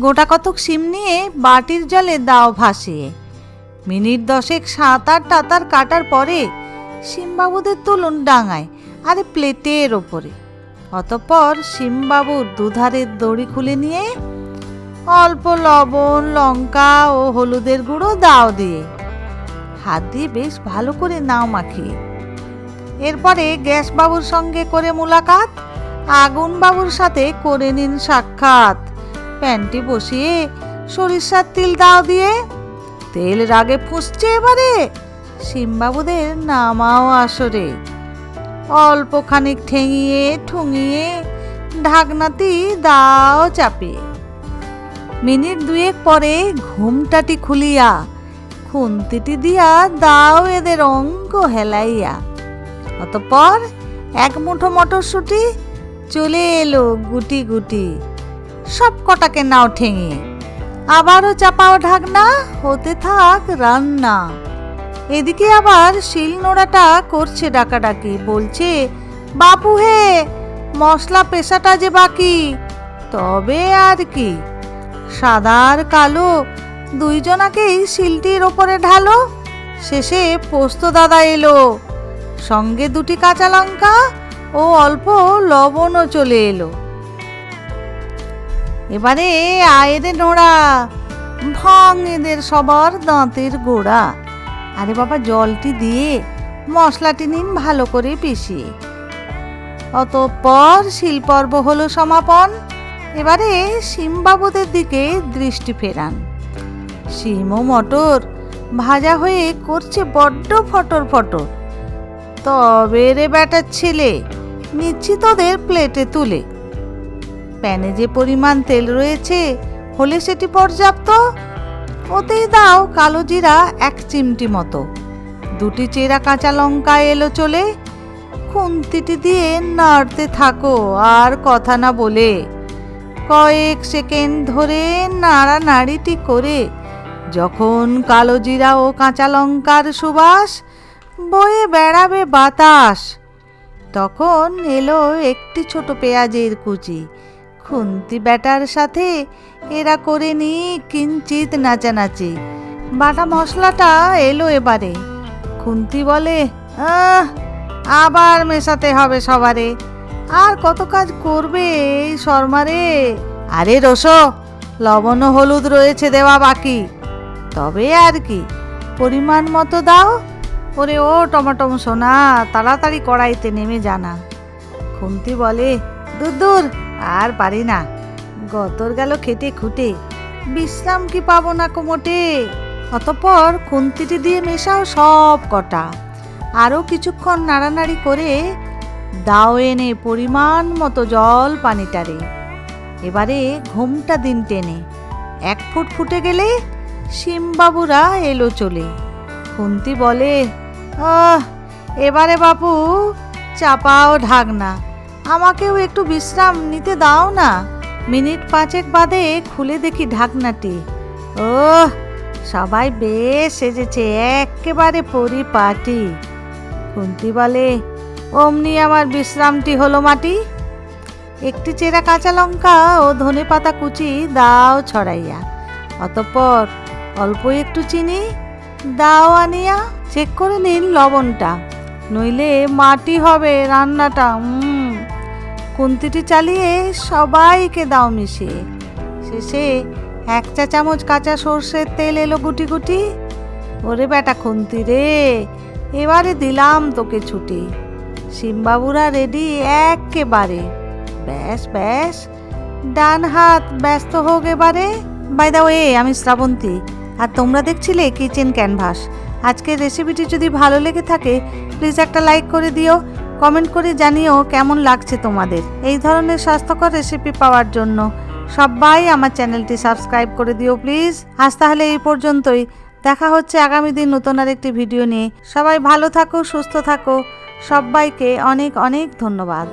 গোটা কতক শিম নিয়ে বাটির জলে দাও ভাসিয়ে। মিনিট দশেক সাঁতার টাতার কাটার পরে শিমবাবুদের তুলুন ডাঙায়, আরে প্লেটের ওপরে। অতঃপর শিমবাবুর দুধারের দড়ি খুলে নিয়ে অল্প লবণ, লঙ্কা ও হলুদের গুঁড়ো দাও দিয়ে হাত দিয়ে বেশ ভালো করে নাও মাখিয়ে। এরপরে গ্যাস বাবুর সঙ্গে করে মুলাকাত আগুন বাবুর সাথে করে নিন সাক্ষাৎ। প্যান্টি বসিয়ে সরিষার তিল দাও দিয়ে তেল রাগে ফুসছে এবারে। শিমবাবুদের নামাও আসরে। অল্প খানিক ঠেঙিয়ে ঠুঙিয়ে ঢাকনাতি দাও চাপিয়ে মিনিট দুয়েক পরে ঘুমটাটি খুলিয়া খুন্তিটি দিয়া দাও এদের অঙ্গ হেলাইয়া। অতপর এক মুঠো মটরশুঁটি চলে এলো গুটি গুটি। সব কটাকে নাও ঠেঙে আবারও চাপাও ঢাকনা, হতে থাক রান্না। এদিকে আবার শিল নোড়াটা করছে ডাকাডাকি, বলছে, বাপু হে, মশলা পেশাটা যে বাকি, তবে আর কি। সাদা আর কালো, দুইজনাকেই শিলটির ওপরে ঢালো, শেষে পোস্ত দাদা এলো। সঙ্গে দুটি কাঁচা লঙ্কা ও অল্প লবণও চলে এলো। এবারে আয়েরে নোড়া, ভাঙ এদের সবার দাঁতের গোড়া। আরে বাবা, জলটি দিয়ে মশলাটি নিন ভালো করে পিষিয়ে। অতঃপর শিলপর্ব হলো সমাপন। এবারে শিমবাবুদের দিকে দৃষ্টি ফেরান। শিম ও মটর ভাজা হয়ে করছে বড্ড ফটর ফটর। তবে রে ব্যাটার ছেলে নিচ্ছি তোদের প্লেটে তুলে প্যানে যে পরিমাণ তেল রয়েছে, হলে সেটি পর্যাপ্ত? ওতেই দাও কালো জিরা এক চিমটি মতো। দুটি চেরা কাঁচা লঙ্কা এলো চলে। খুন্তিটি দিয়ে নাড়তে থাকো, আর কথা না বলে। কয়েক সেকেন্ড ধরে নাড়ানাড়িটি করে, যখন কালো জিরা ও কাঁচা লঙ্কার সুবাস বয়ে বেড়াবে বাতাস, তখন এলো একটি ছোট পেঁয়াজের কুচি। খুন্তি ব্যাটার সাথে এরা করে নি কিঞ্চিত নাচানাচি। বাটা মশলাটা এলো এবারে। খুন্তি বলে আবার মেশাতে হবে সবারে। আর কত কাজ করবে এই শর্মারে আরে রসো লবণ হলুদ রয়েছে দেওয়া বাকি। তবে আর কি, পরিমাণ মতো দাও। ওরে ও টমাটম সোনা, তাড়াতাড়ি কড়াইতে নেমে জানা। খুন্তি বলে, দূর দূর আর পারি না। গতর গেল খেটে খুঁটে। বিশ্রাম কি পাবো না কোমোটে অতপর খুন্তিটি দিয়ে মেশাও সব কটা। আরও কিছুক্ষণ নাড়ানাড়ি করে দাও এনে পরিমাণ মতো জল পানিটারে। এবারে ঘুমটা দিন টেনে। এক ফুট ফুটে গেলে শিমবাবুরা এলো চলে। খুন্তি বলে, আহ, এবারে বাপু, চাপাও ঢাকনা। আমাকেও একটু বিশ্রাম নিতে দাও না। মিনিট পাঁচেক বাদে খুলে দেখি ঢাকনাটি। ও সবাই বেশ সেজেছে, একেবারে পরিপাটি। খুন্তি বলে, অমনি আমার বিশ্রামটি হলো মাটি? একটি চেরা কাঁচা লঙ্কা ও ধনে পাতা কুচি দাও ছড়াইয়া। অতঃপর অল্প একটু চিনি দাও আনিয়া, চেক করে নিন লবণটা। নইলে মাটি হবে রান্নাটা। খুন্তিটি চালিয়ে সবাইকে দাও মিশিয়ে। শেষে এক চা চামচ কাঁচা সর্ষের তেল এলো গুটি গুটি। ওরে বেটা খুন্তি রে, এবারে দিলাম তোকে ছুটি। শিমবাবুরা রেডি একেবারে। ব্যাস ব্যাস, ডান হাত ব্যস্ত হোক এবারে। বাই দা ওয়ে, আমি শ্রাবন্তী। আর তোমরা দেখছিলে কিচেন ক্যানভাস। আজকের রেসিপিটি যদি ভালো লেগে থাকে, প্লিজ একটা লাইক করে দিও। কমেন্ট করে জানিও কেমন লাগছে তোমাদের। এই ধরনের স্বাস্থ্যকর রেসিপি পাওয়ার জন্য সবাই আমার চ্যানেলটি সাবস্ক্রাইব করে দিও প্লিজ আজ তাহলে এই পর্যন্তই। দেখা হচ্ছে আগামী দিন নতুন আর একটি ভিডিও নিয়ে। সবাই ভালো থাকো, সুস্থ থাকো। সবাইকে অনেক অনেক ধন্যবাদ।